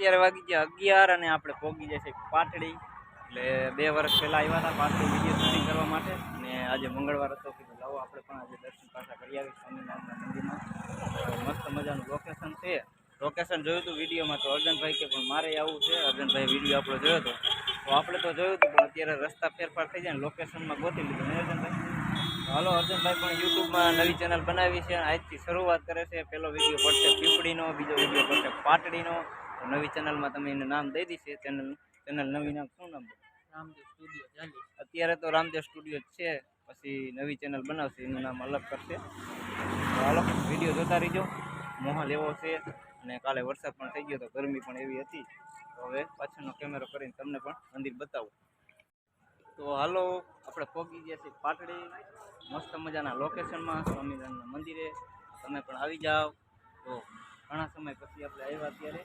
અત્યારે વાગી ગયા અગિયાર અને આપણે પહોંચી જશે પાટડી. એટલે બે વર્ષ પહેલાં આવ્યા હતા પાટડી વીડિયો શૂટિંગ કરવા માટે. અને આજે મંગળવાર હતો કીધું લાવો આપણે પણ આજે દર્શન પાછા કરી આવી સ્વામિનારાયણના મંદિરમાં. મસ્ત મજાનું લોકેશન છે. લોકેશન જોયું હતું વિડીયોમાં તો અર્જનભાઈ કે પણ મારે આવવું છે. અર્જનભાઈ વીડિયો આપણો જોયો હતો. તો આપણે તો જોયું હતું, પણ અત્યારે રસ્તા ફેરફાર થઈ જાય ને લોકેશનમાં ગોતી લીધું. ને અર્જનભાઈ? હલો, અર્જુનભાઈ પણ યુટ્યુબમાં નવી ચેનલ બનાવી છે. આજથી શરૂઆત કરે છે. પહેલો વીડિયો પડશે પીપળીનો, બીજો વીડિયો પડશે પાટડીનો. નવી ચેનલમાં તમે એનું નામ દઈ દીશે ચેનલ ચેનલ નવી નામ શું નામ? રામદેવ સ્ટુડિયો ચાલી અત્યારે તો રામદેવ સ્ટુડિયો જ છે. પછી નવી ચેનલ બનાવશે એનું નામ અલગ કરશે. તો હાલો વીડિયો જોતા રહીજો. મોહલ એવો છે અને કાલે વરસાદ પણ થઈ ગયો તો ગરમી પણ એવી હતી. તો હવે પાછળનો કેમેરો કરીને તમને પણ મંદિર બતાવું. તો હાલો આપણે પહોંચી ગયા છીએ પાટડી. મસ્ત મજાના લોકેશનમાં સ્વામિનારાયણના મંદિરે. તમે પણ આવી જાઓ. તો ઘણા સમય પછી આપણે આવ્યા ત્યારે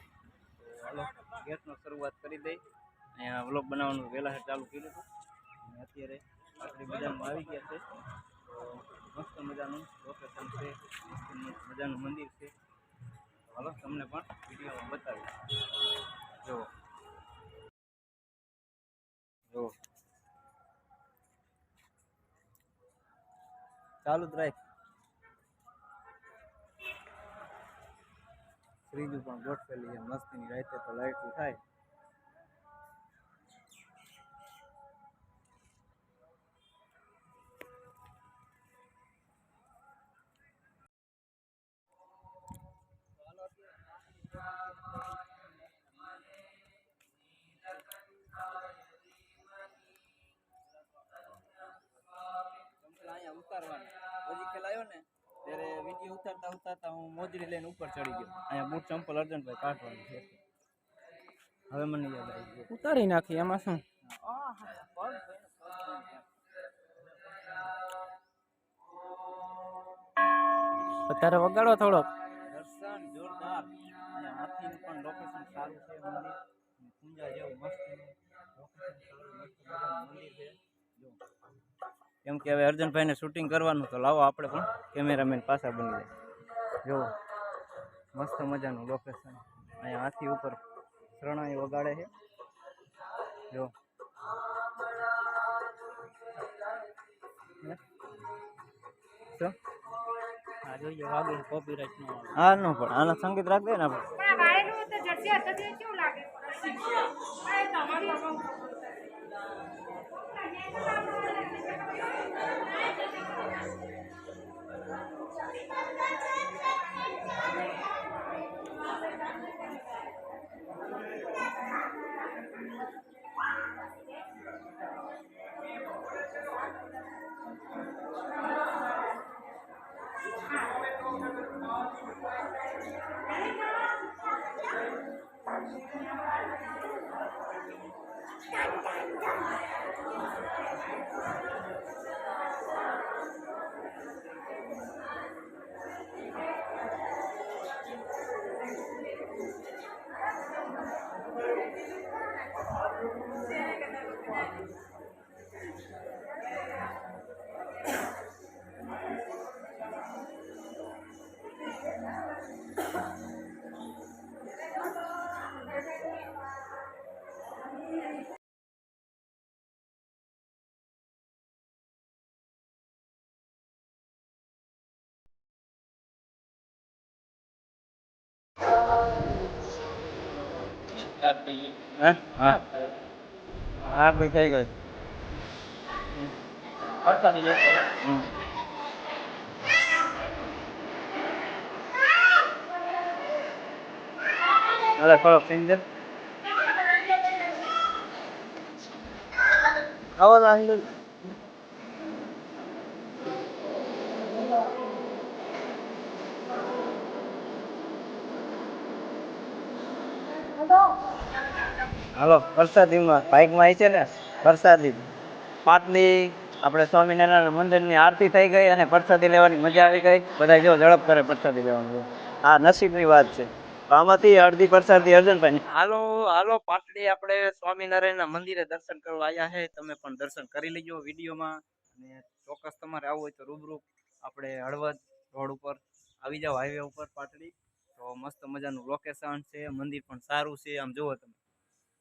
હાલો ગેસનો શરૂઆત કરી દઈ. અહીંયા વ્લોગ બનાવવાનું વહેલા ચાલુ કર્યું હતું. અત્યારે આપણી બજારમાં આવી ગયા છે. તો મસ્ત મજાનું લોકેશન છે, મસ્ત મજાનું મંદિર છે. ચાલો તમને પણ વિડીયોમાં બતાવીશ. જો જો ચાલુ જ ત્રીજું પણ ગોઠવેલી છે. મસ્તીની રાતે તો લાઈટ થાય. ઉતારવાની. હજી ખેલ આવ્યો ને? ત્યારે વીડિયો ઉતારતા ઉતારતા હું મોજડી લઈને ઉપર ચડી ગયો. અહીંયા બૂટ ચંપલ અર્જનભાઈ કાઢવાનું છે. હવે મને યાદ આવી ગયું. ઉતારી નાખી એમાં શું? અત્યારે વગાડો થોડોક. દર્શન જોરદાર. અને હાથીનું પણ લોકેશન સારું છે મંદિર. પૂંજા જેવું મસ્ત. લોકેશન સારું મસ્ત. મંદિર છે. જો. કેમ કે હવે અર્જનભાઈને શૂટિંગ કરવાનું તો લાવો આપણે પણ કેમેરામેન પાછા બની જાય. જો મસ્ત મજાનું લોકેશન અહીંયા હાથી ઉપર શરણાઈ વગાડે છે. જો હે? શું? આ જોઈએ વાગે કોપીરાઇટ નો આવે હા નો પણ આના સંગીત રાખ દે ને આપણે. પણ આ વાળેલું તો જડસી હતોથી કેવું લાગે આ તમારી બાબા હે હા હા ભાઈ થઈ ગઈ હમ. અરે થોડો સિંજર આવો તો અહીં હાલો, વરસાદીમાં બાઇકમાં આવી છે ને? વરસાદી. પાટલી આપણે સ્વામિનારાયણ મંદિરની આરતી થઈ ગઈ અને પ્રસાદી લેવાની મજા આવી ગઈ. બધા જો ઝડપ કરે પ્રસાદી લેવાનું આ નસીબની વાત છે. આમાંથી અડધી પ્રસાદી અર્જનભાઈ. હાલો હાલો, પાટલી, આપણે સ્વામિનારાયણના મંદિરે દર્શન કરવા આવ્યા છે તમે પણ દર્શન કરી લેજો વિડીયોમાં. અને ચોક્કસ તમારે આવવું હોય તો રૂબરૂ આપણે હળવદ રોડ ઉપર, આવી જાઓ હાઈવે ઉપર પાટડી તો મસ્ત મજાનું લોકેશન છે, મંદિર પણ સારું છે, આમ જુઓ તમે.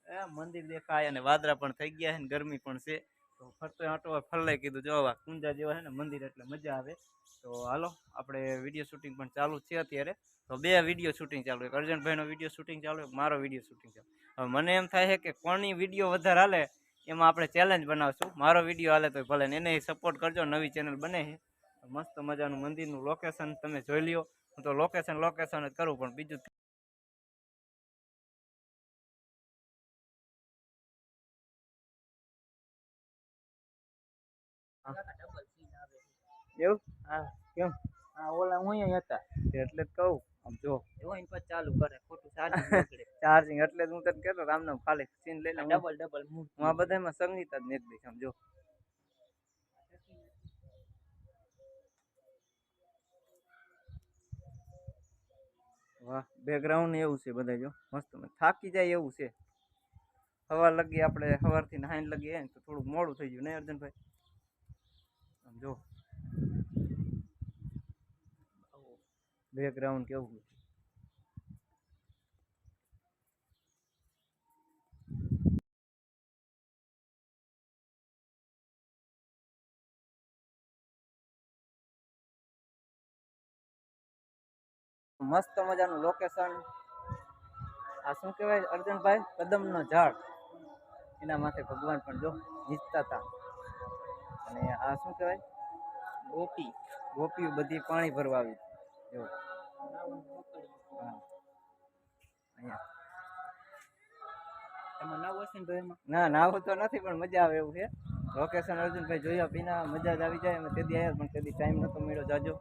એ મંદિર દેખાય અને વાદળા પણ થઈ ગયા છે ને ગરમી પણ છે. તો ફરતો આટો ફરલાઈ કીધું. જો આ કુંજા જેવા છે ને મંદિર એટલે મજા આવે. તો હાલો, આપણે વીડિયો શૂટિંગ પણ ચાલુ છે અત્યારે. તો બે વીડિયો શૂટિંગ ચાલુ એક અર્જનભાઈનો વીડિયો શૂટિંગ ચાલુ મારો વીડિયો શૂટિંગ ચાલુ. હવે મને એમ થાય છે કે કોની વીડિયો વધારે હાલે, એમાં આપણે ચેલેન્જ બનાવશું. મારો વીડિયો હાલે તો ભલે એને સપોર્ટ કરજો, નવી ચેનલ બને છે. મસ્ત મજાનું મંદિરનું લોકેશન તમે જોઈ લ્યો. હું તો લોકેશન લોકેશન જ કરું પણ બીજું એવું? હા. કેમ? હા ઓલા હું અહીંયા હતા. એટલે જ કહું આમ જો. એને પછી ચાલુ કરે ખોટું ચાર્જિંગ બગડે ચાર્જિંગ એટલે જ હું તને કહેતો હતો આમને ખાલી સીન લઈને ડબલ ડબલ હું આ બધામાં સંગીત જ નથી દઈશ વાહ બેકગ્રાઉન્ડ એવું છે બધા જો. મસ્ત. થાકી જાય એવું છે. સવાર લગી આપણે સવારથી નાઈન લગી આવીએ ને તો થોડુંક મોડું થઈ ગયું નહીં અર્જુનભાઈ? આમ જો. બેકગ્રાઉન્ડ કેવું મસ્ત મજાનું લોકેશન આ શું કહેવાય અર્જુનભાઈ? કદમનો ઝાડ. એના માથે ભગવાન પણ જો નીચતા હતા. અને આ શું કહેવાય? ગોપી. ગોપીઓ બધી પાણી ભરવા આવી. જો. ને નાવું તો નથી પણ મજા આવે એવું છે. લોકેશન અર્જુનભાઈ જોયા પીના મજા જ આવી જાય. અમે તે આવ્યા પણ તે ટાઈમ નતો મળ્યો. જાજો.